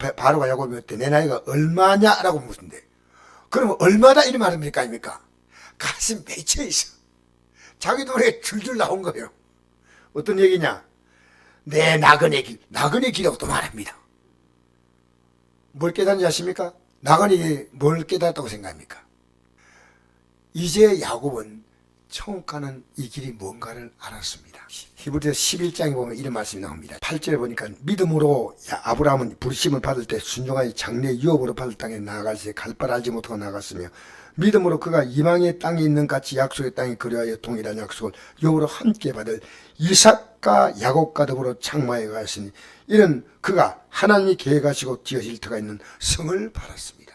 바- 바로가 야곱이 어때? 내 나이가 얼마냐라고 묻는데 그러면 얼마다 이런 말을 합니까 아닙니까? 가슴 맺혀 있어. 자기 노래 줄줄 나온 거예요. 어떤 얘기냐? 내 나그네 길, 나그네 길이라고 또 말합니다. 뭘 깨닫는지 아십니까? 나그네 뭘 깨닫았다고 생각합니까? 이제 야곱은 처음 가는 이 길이 뭔가를 알았습니다. 히브리서 11장에 보면 이런 말씀이 나옵니다. 8절에 보니까 믿음으로 야- 아브라함은 부르심을 받을 때 순종하여 장래 유업으로 받을 땅에 나아갈새 갈바를 알지 못하고 나갔으며 믿음으로 그가 이방의 땅에 있는 같이 약속의 땅에 그리하여 동일한 약속을 유업으로 함께 받을 이삭과 야곱과 더불어 창마에 가였으니 이는 그가 하나님이 계획하시고 지어질 터가 있는 성을 받았습니다.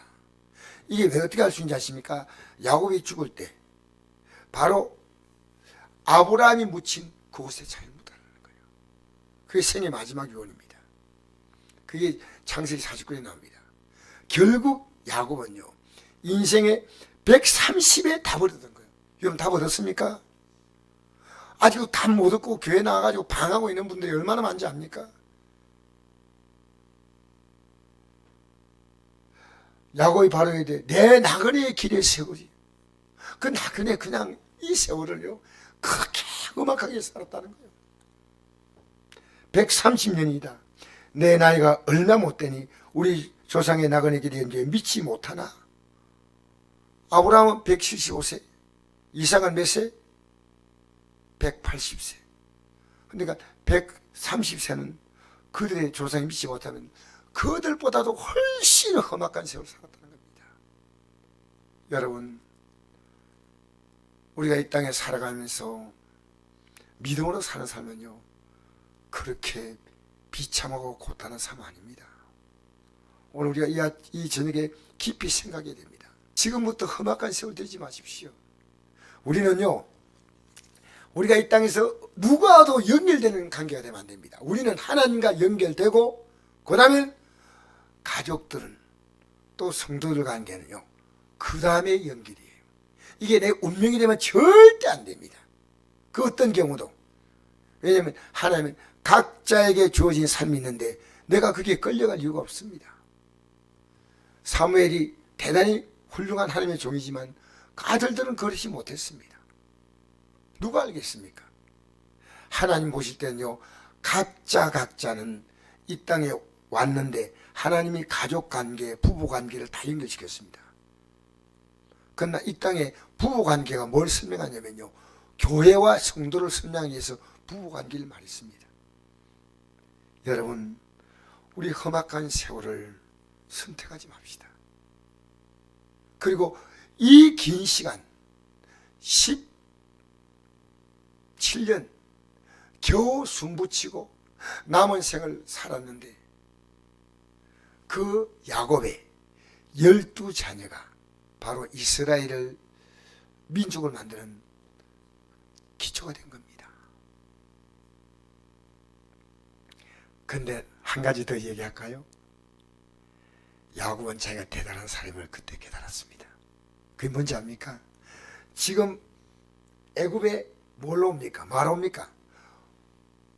이게 왜 어떻게 할 수 있는지 아십니까? 야곱이 죽을 때 바로 아브라함이 묻힌 그곳에 잘못하는 거예요. 그게 생의 마지막 유언입니다. 그게 창세기 49에 나옵니다. 결국 야곱은요. 인생의 130에 답을 얻은 거예요. 여러분 답 얻었습니까? 아직도 답 못 얻고 교회 나와가지고 방하고 있는 분들이 얼마나 많은지 압니까? 야곱이 바로 해야 돼. 내 나그네의 길에 세월이. 그 나그네 그냥 이 세월을요. 그렇게 음악하게 살았다는 거예요. 130년이다. 내 나이가 얼마 못 되니 우리 조상의 나그네 길이 이제 믿지 못하나? 아브라함은 175세, 이삭은 몇 세? 180세. 그러니까 130세는 그들의 조상이 믿지 못하면 그들보다도 훨씬 험악한 세월 살았다는 겁니다. 여러분, 우리가 이 땅에 살아가면서 믿음으로 사는 삶은요, 그렇게 비참하고 고단한 삶 아닙니다. 오늘 우리가 이, 아- 이 저녁에 깊이 생각해야 됩니다. 지금부터 험악한 세월 되지 마십시오. 우리는요, 우리가 이 땅에서 누구와도 연결되는 관계가 되면 안 됩니다. 우리는 하나님과 연결되고, 그 다음에 가족들은 또 성도들 관계는요, 그 다음에 연결이에요. 이게 내 운명이 되면 절대 안 됩니다. 그 어떤 경우도. 왜냐하면 하나님은 각자에게 주어진 삶이 있는데 내가 그게 끌려갈 이유가 없습니다. 사무엘이 대단히 훌륭한 하나님의 종이지만 그 아들들은 그러지 못했습니다. 누가 알겠습니까? 하나님 보실 때는요, 각자 각자는 이 땅에 왔는데 하나님이 가족 관계, 부부 관계를 다 연결시켰습니다. 그러나 이 땅에 부부 관계가 뭘 설명하냐면요. 교회와 성도를 설명하기 위해서 부부 관계를 말했습니다. 여러분, 우리 험악한 세월을 선택하지 맙시다. 그리고 이 긴 시간, 17년, 겨우 숨붙이고 남은 생을 살았는데 그 야곱의 열두 자녀가 바로 이스라엘을 민족을 만드는 기초가 된 겁니다. 근데 한 가지 더 얘기할까요? 야곱은 자기가 대단한 사람을 그때 깨달았습니다. 그게 뭔지 압니까? 지금 애굽에 뭘로 옵니까? 말 옵니까?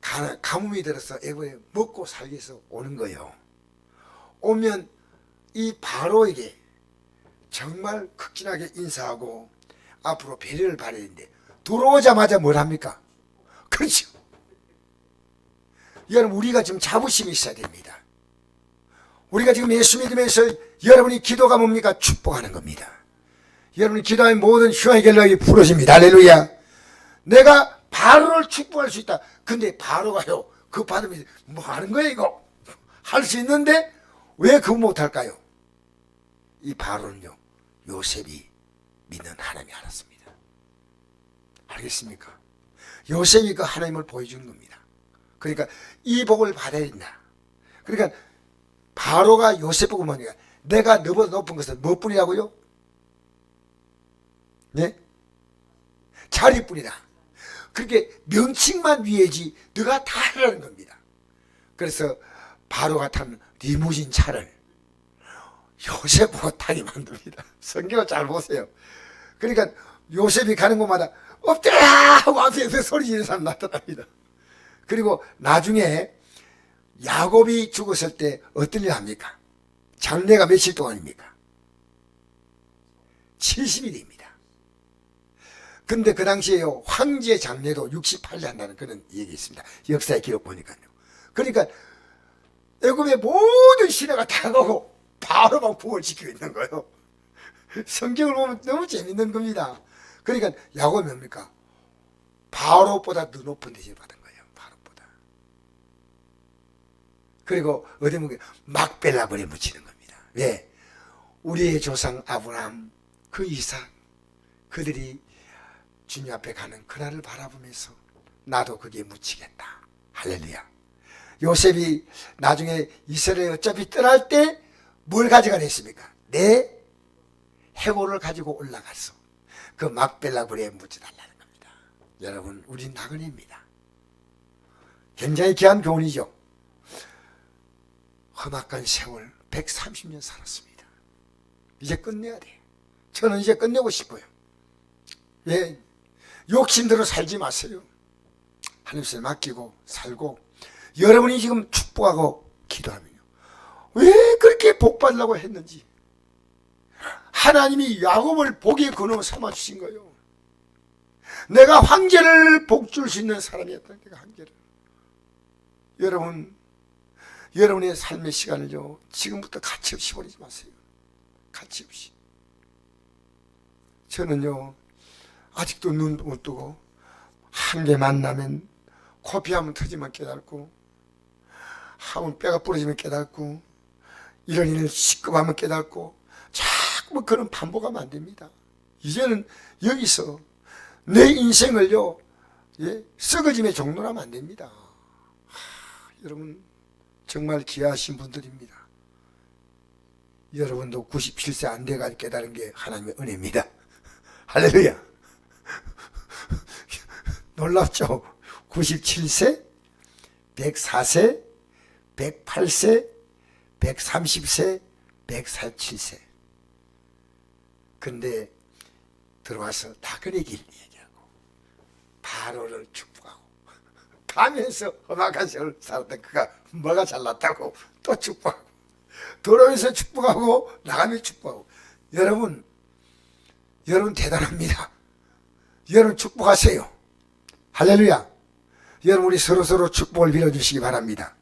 가, 가뭄이 들어서 애굽에 먹고 살기 위해서 오는 거예요. 오면 이 바로에게 정말 극진하게 인사하고 앞으로 배려를 바라야 되는데 들어오자마자 뭘 합니까? 그렇죠. 여러분 우리가 지금 자부심이 있어야 됩니다. 우리가 지금 예수 믿으면서 여러분이 기도가 뭡니까? 축복하는 겁니다. 여러분이 기도하면 모든 휴양의 결락이 풀어집니다. 할렐루야. 내가 바로를 축복할 수 있다. 근데 바로가요. 그 받으면 뭐 하는 거야 이거? 할 수 있는데 왜 그거 못할까요? 이 바로는요. 요셉이 믿는 하나님이 알았습니다. 알겠습니까? 요셉이 그 하나님을 보여준 겁니다. 그러니까 이 복을 받아야 된다. 그러니까 바로가 요셉 보고 뭐니까 내가 너보다 높은 것은 무엇뿐이라고요? 네? 자리뿐이다. 그렇게 명칭만 위해지 너가 다 하라는 겁니다. 그래서 바로가 탄 리무진 차를 요셉 보고 타게 만듭니다. 성경을 잘 보세요. 그러니까 요셉이 가는 곳마다 엎드려 하고 앞에서 소리 지르는 사람 나타납니다. 그리고 나중에 야곱이 죽었을 때 어떤 일 합니까? 장례가 며칠 동안입니까? 70일입니다. 근데 그 당시에요, 황제 장례도 68일 한다는 그런 얘기 있습니다. 역사의 기록 보니까요. 그러니까, 애굽의 모든 시내가 다 가고, 바로 막 부을 지키고 있는 거예요. 성경을 보면 너무 재밌는 겁니다. 그러니까, 야곱이 뭡니까? 바로보다 더 높은 대접을 받은 거예요. 바로보다. 그리고 어디 보면 막벨라벌에 묻히는 겁니다. 왜? 우리의 조상 아브라함, 그 이삭, 그들이 주님 앞에 가는 그날을 바라보면서 나도 거기에 묻히겠다. 할렐루야. 요셉이 나중에 이스라엘 어차피 떠날 때 뭘 가져가려 했습니까? 내 해골을 가지고 올라가서 그 막벨라불에 묻혀달라는 겁니다. 여러분, 우리 나그네입니다. 굉장히 귀한 교훈이죠. 험악한 세월 130년 살았습니다. 이제 끝내야 돼. 저는 이제 끝내고 싶어요. 예, 욕심대로 살지 마세요. 하나님께 맡기고 살고 여러분이 지금 축복하고 기도하면요. 왜 그렇게 복 받으려고 했는지 하나님이 야곱을 복의 근원 삼아 주신 거예요. 내가 황제를 복 줄 수 있는 사람이었다. 내가 황제를. 여러분, 여러분의 삶의 시간을요, 지금부터 가치 없이 버리지 마세요. 가치 없이. 저는요, 아직도 눈 못 뜨고, 한 개 만나면, 코피 한번 터지면 깨닫고, 한번 뼈가 부러지면 깨닫고, 이런 일을 시급하면 깨닫고, 자꾸 뭐 그런 반복하면 안 됩니다. 이제는 여기서 내 인생을요, 예, 썩어짐의 종로로 하면 안 됩니다. 하, 여러분, 정말 귀하신 분들입니다. 여러분도 97세 안 돼가 깨달은 게 하나님의 은혜입니다. 할렐루야. 놀랍죠? 97세, 104세, 108세, 130세, 147세. 근데 들어와서 다그리길 얘기하고 바로를 축복하고 가면서 험악한 세월 살았던 그가 뭐가 잘났다고 또 축복하고 돌아오면서 축복하고 나가면 축복하고. 여러분 여러분 대단합니다. 여러분 축복하세요. 할렐루야. 여러분 우리 서로서로 축복을 빌어주시기 바랍니다